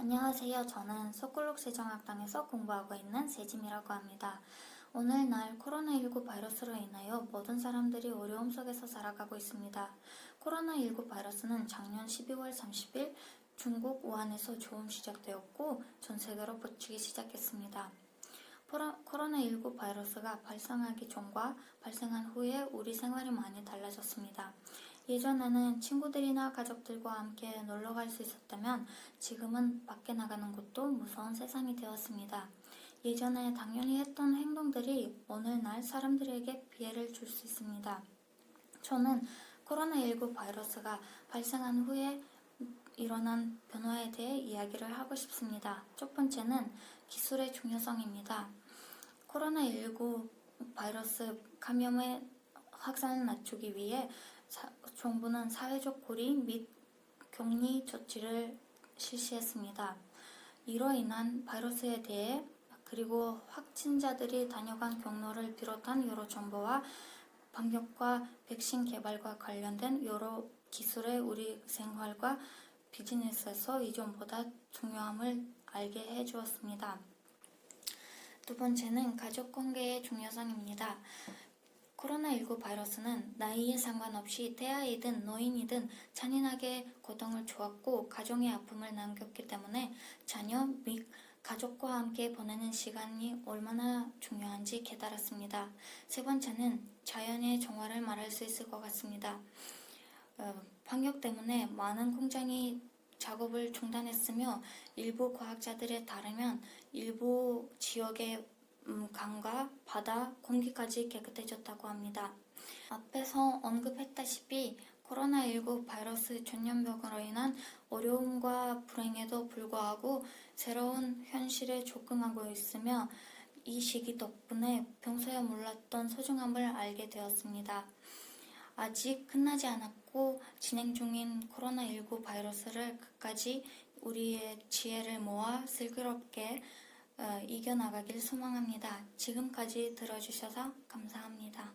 안녕하세요. 저는 서울록 세정학당에서 공부하고 있는 세짐이라고 합니다. 오늘날 코로나19 바이러스로 인하여 모든 사람들이 어려움 속에서 살아가고 있습니다. 코로나19 바이러스는 작년 12월 30일 중국 우한에서 처음 시작되었고 전 세계로 퍼지기 시작했습니다. 포라- 코로나19 바이러스가 발생하기 전과 발생한 후에 우리 생활이 많이 달라졌습니다. 예전에는 친구들이나 가족들과 함께 놀러 갈 수 있었다면 지금은 밖에 나가는 것도 무서운 세상이 되었습니다. 예전에 당연히 했던 행동들이 오늘날 사람들에게 피해를 줄 수 있습니다. 저는 코로나19 바이러스가 발생한 후에 일어난 변화에 대해 이야기를 하고 싶습니다. 첫 번째는 기술의 중요성입니다. 코로나19 바이러스 감염의 확산을 낮추기 위해 사- 정부는 사회적 고리 및 격리 조치를 실시했습니다. 이로 인한 바이러스에 대해 그리고 확진자들이 다녀간 경로를 비롯한 여러 정보와 방역과 백신 개발과 관련된 여러 기술에 우리 생활과 비즈니스에서 이전보다 중요함을 알게 해주었습니다. 두 번째는 가족 관계의 중요성입니다. 코로나19 바이러스는 나이에 상관없이 태아이든 노인이든 잔인하게 고통을 주었고 가정의 아픔을 남겼기 때문에 자녀 및 가족과 함께 보내는 시간이 얼마나 중요한지 깨달았습니다. 세 번째는 자연의 정화를 말할 수 있을 것 같습니다. 어, 방역 때문에 많은 공장이 작업을 중단했으며 일부 과학자들에 따르면 일부 지역의 음, 강과 바다, 공기까지 깨끗해졌다고 합니다. 앞에서 언급했다시피 코로나19 바이러스 전염병으로 인한 어려움과 불행에도 불구하고 새로운 현실에 적응하고 있으며 이 시기 덕분에 평소에 몰랐던 소중함을 알게 되었습니다. 아직 끝나지 않았고 진행 중인 코로나19 바이러스를 끝까지 우리의 지혜를 모아 어, 이겨나가길 소망합니다. 지금까지 들어주셔서 감사합니다.